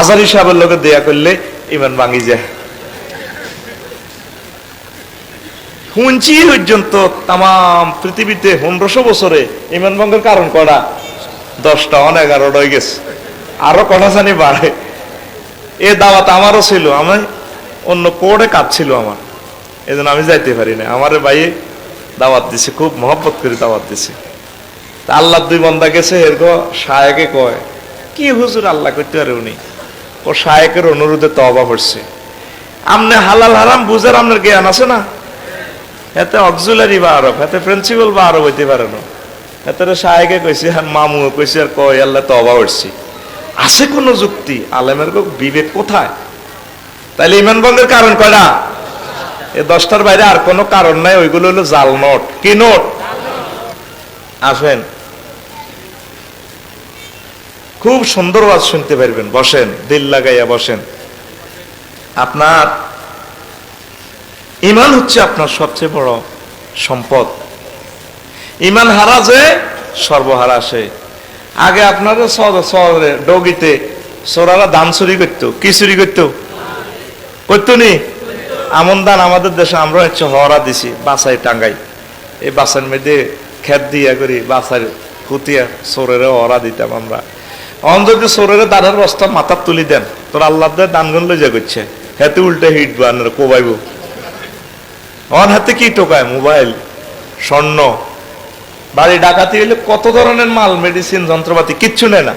আজারি সাহেবের লোকে দেয়া করলে ইমান ভাঙি যায়। শুনছি পর্যন্ত তাম পৃথিবীতে পনেরোশো বছরে ইমান ভঙ্গের কারণ কটা দশটা অনেক এগারোটা হয়ে গেছে। আরও কটা জানি বাড়ে। এ দাওয়াত আমারও ছিল, আমি অন্য কোর্টে কাজ ছিল আমার। এই আমি যাইতে পারি না আমার ভাইয়ে দাওয়াত দিছে, খুব মহব্বত করে দাওয়াত দিছে। তা আল্লাহ দুই বন্দা গেছে, এরকম শায়েকে কয়, কি হুজুর আল্লাহ করতে পারে উনি? ও শায়েকের অনুরোধে তবা পড়ছে আমনে হালাল হারাম বুঝার আপনার জ্ঞান আছে না? এতে অক্সুলারি বা আরব এতে প্রিন্সিপাল বা আরব হইতে পারে না। এতে শায়েকে কইছে আর মামু কইছে আর কয়, আল্লাহ তবা পড়ছি আছে কোনো যুক্তি? আলেমের বিবেক কোথায়? তাহলে ইমান ভঙ্গের কারণ কয়টা এ দশটার বাইরে আর কোনো কারণ নাই, ওইগুলো হলো জাল নোট। কি নোট? আসেন। খুব সুন্দর ওয়াজ শুনতে পারবেন। বসেন, দিল লাগাইয়া বসেন। আপনার ইমান হচ্ছে আপনার সবচেয়ে বড় সম্পদ। ইমান হারা যে, সর্বহারা সে। আগে আপনারা ডগিতে, সোরারা দান চুরি করতো। কি চুরি করতো? করতো নি? আমন দান আমাদের দেশে, আমরা হচ্ছে হরা দিছি, বাসায় টাঙ্গাই। এই বাসার মধ্যে খেত দিয়া করি, বাসার কুতিয়া সোরের হরা দিতাম আমরা। অন যদি সোরের দানের বস্তা মাথার তুলি দেন। তোর আল্লাহ দানগুন লই যা করছে। হাতে উল্টে হিট বানার কোবাইব। অন হাতে কি টোকায়? মোবাইল, স্বর্ণ। বাড়ি ডাকাতি হলে কত ধরনের মাল, মেডিসিন, যন্ত্রপাতি, কিচ্ছু নেয় না।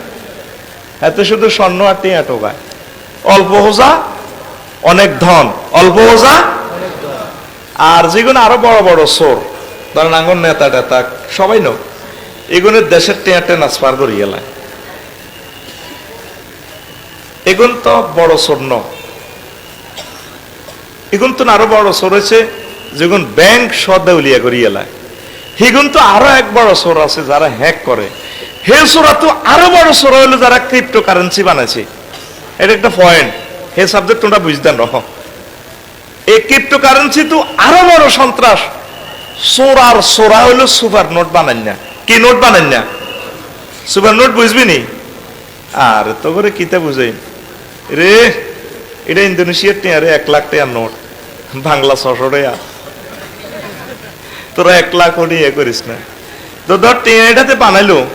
এতে শুধু স্বর্ণ আর টিয়া টোকায়। অল্প হোজা, অনেক ধন। অল্প হোজা, আর যেগুলো আরও বড় বড় সোর। ধরেন আঙ্গন নেতা টেতা, সবাই নো। এগুলো দেশের টেয়া ট্রান্সফার করি গেলায় এগুন তো বড় স্বর্ণ। এগুন তো আরও বড় সোর হয়েছে, যেগুন ব্যাংক সদেউলিয়া করি এলায় হিগুন তো আরও এক বড় সোর আছে যারা হ্যাক করে। হে সোরা তো আরও বড় সোর হলো যারা ক্রিপ্টো কারেন্সি বানাইছে। এটা একটা পয়েন্ট হে সাবজেক্ট তোমরা বুঝতেন রহ এই ক্রিপ্টো কারেন্সি তো আরও বড় সন্ত্রাস। সোরার সোরা হইল সুপার নোট বানান না কি নোট বানান না সুপার নোট বুঝবি নি? আর তো করে কিতা বুঝাই? রে, এটা ইন্দোনেশিয়ার টিয়ারে এক লাখ টাকার নোট। বাংলা ছশো টাকা তোরা এক লাখ কোটি ইয়ে করিস না। তো ধর, টিয়া এটাতে বানাইলো।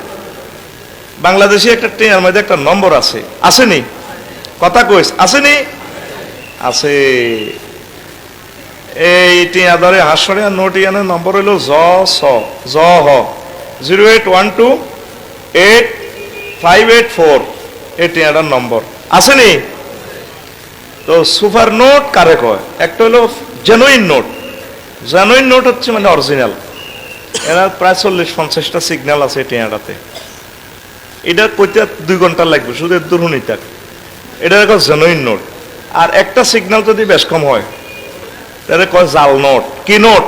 বাংলাদেশে একটা টিয়ার মধ্যে একটা নম্বর আছে। আসেনি? কথা কইস, আসেনি? আছে। এই টিয়া ধরে হাসরে নোট ইয়ানের নম্বর হইল জ, স। জ, হ। Zero eight one two eight five eight four. এই টিয়াটার নম্বর। আসেনি? তো সুপার নোট কারে কয়? একটা হলো জেনুইন নোট জেনুইন নোট হচ্ছে মানে অরিজিনাল এরা প্রায় চল্লিশ পঞ্চাশটা সিগন্যাল আছে টিয়াটাতে। এটা কইতে দুই ঘণ্টা লাগবে, শুধু এর দুর্নীতাক এটা কয় জেনুইন নোট আর একটা সিগন্যাল যদি বেশ কম হয়, তাহলে কয় জাল নোট কি নোট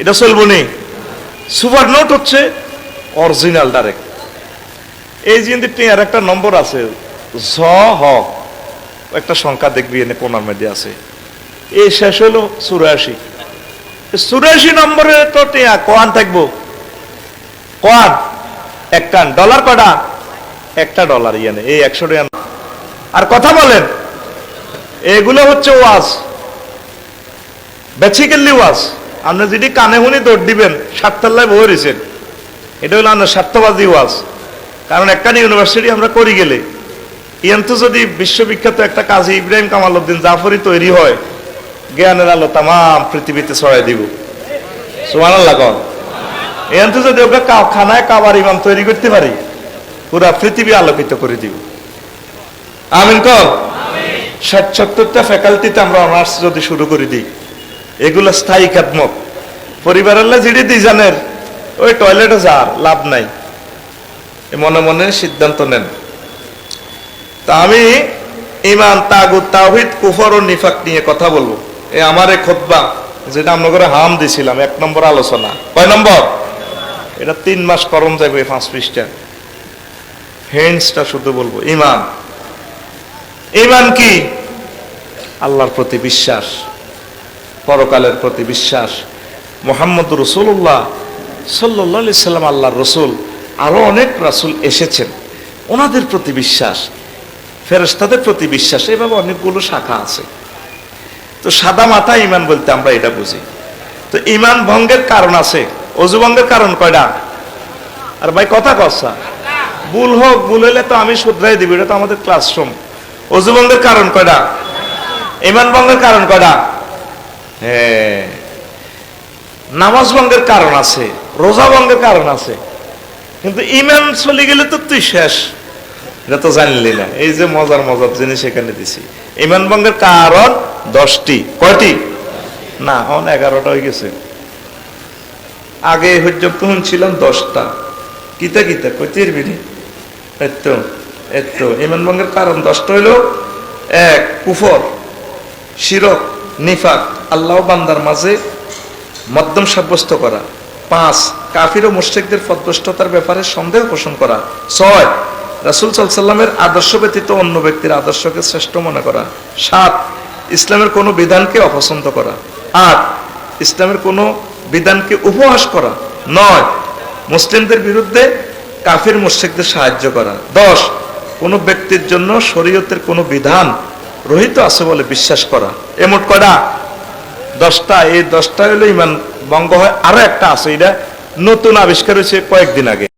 এটা চলবো নি। সুপার নোট হচ্ছে অরিজিনাল ডাইরেক্ট এই যে টিয়ার একটা নম্বর আছে ঝ হ একটা সংখ্যা দেখবি, এনে কোনার মধ্যে আছে। এই শেষ হলো চুরাশি। চুরাশি নম্বরে তো টিয়া, কোয়ান থাকব? কোয়ান? একটা ডলার কটা? একটা ডলার ইয়ানে। এই একশো টাকা আর কথা বলেন, এগুলো হচ্ছে ওয়াজ। বেসিক্যালি ওয়াজ। আপনি যদি কানে শুনি দৌড় দিবেন, সাততলায় বই রয়েছেন এটা হলো আপনার স্বার্থবাদী ওয়াজ। কারণ একটা ইউনিভার্সিটি আমরা করি গেলে। ইয়ান্তু যদি বিশ্ববিখ্যাত একটা কাজী ইব্রাহিম কামাল উদ্দিন জাফরি তৈরি হয় জ্ঞানের আলো তাম পৃথিবীতে ছড়াই দিব। সুমান আল্লাহ কন। ইয়ান্তু যদি ওকে খানায় কাবার ইমাম তৈরি করতে পারি পুরা পৃথিবী আলোকিত করে দিব। আমিন কর ষাট সত্তরটা ফ্যাকাল্টিতে আমরা অনার্স যদি শুরু করে দিই এগুলো স্থায়ী খাতমত পরিবারের জিডি দিই জানের ওই টয়লেটে যার লাভ নাই। এ মনে মনে সিদ্ধান্ত নেন। তা আমি ইমান তাগুত তাহিদ কুফর ও নিফাক নিয়ে কথা বলব। এ আমার এই খোদ্া যেটা করে হাম দিছিলাম, এক নম্বর আলোচনা। কয় নম্বর? এটা তিন মাস করম যাবে পাঁচ পৃষ্ঠা হেন্সটা শুধু বলব, ইমান। ইমান কি? আল্লাহর প্রতি বিশ্বাস, পরকালের প্রতি বিশ্বাস। মোহাম্মদ রসুল্লাহ সাল্লি সাল্লাম, আল্লাহর রসুল। আরও অনেক রাসুল এসেছেন, ওনাদের প্রতি বিশ্বাস। ফেরেস্তাদের প্রতি বিশ্বাস, এভাবে অনেকগুলো শাখা আছে। তো সাদা মাথা ইমান বলতে আমরা এটা বুঝি। তো ইমান ভঙ্গের কারণ আছে। অজু ভঙ্গের কারণ কয়টা? আর ভাই কথা কসা ভুল হোক, ভুল হইলে তো আমি শুধরাই দিব, এটা তো আমাদের ক্লাসরুম অজু ভঙ্গের কারণ কয়টা? ইমান ভঙ্গের কারণ কয়টা? হ্যাঁ। নামাজ ভঙ্গের কারণ আছে, রোজা ভঙ্গের কারণ আছে। কিন্তু ইমান চলে গেলে তো তুই শেষ। এটা তো জানলি না। এই যে মজার মজার জিনিস এখানে দিছি। ইমান ভঙ্গের কারণ দশটি। কয়টি? না, এখন এগারোটা হয়ে গেছে। আগে হজ্জব ছিলাম দশটা। কিতা কিতা? কইতে বিনি ইমান ভঙ্গের কারণ দশটা হইল, এক, কুফর, শিরক, নিফাক, আল্লাহ বান্দার মাঝে মধ্যম সাব্যস্ত করা। পাঁচ, কাফির ও মুশ্রিকদের পদভ্রষ্টতার ব্যাপারে সন্দেহ পোষণ করা। ছয় রাসুল সাল্লামের আদর্শ ব্যতীত অন্য ব্যক্তির আদর্শকে শ্রেষ্ঠ মনে করা। সাত, ইসলামের কোনো বিধানকে অপছন্দ করা। আট, ইসলামের কোনো বিধানকে উপহাস করা। নয়, মুসলিমদের বিরুদ্ধে কাফির মুশ্রিকদের সাহায্য করা। দশ, কোনো ব্যক্তির জন্য শরীয়তের কোনো বিধান রহিত আছে বলে বিশ্বাস করা। এমন করা দশটা। এই দশটা হলো ইমান। ভঙ্গ হয় আরও একটা আছে। এটা নতুন আবিষ্কার হয়েছে কয়েকদিন আগে।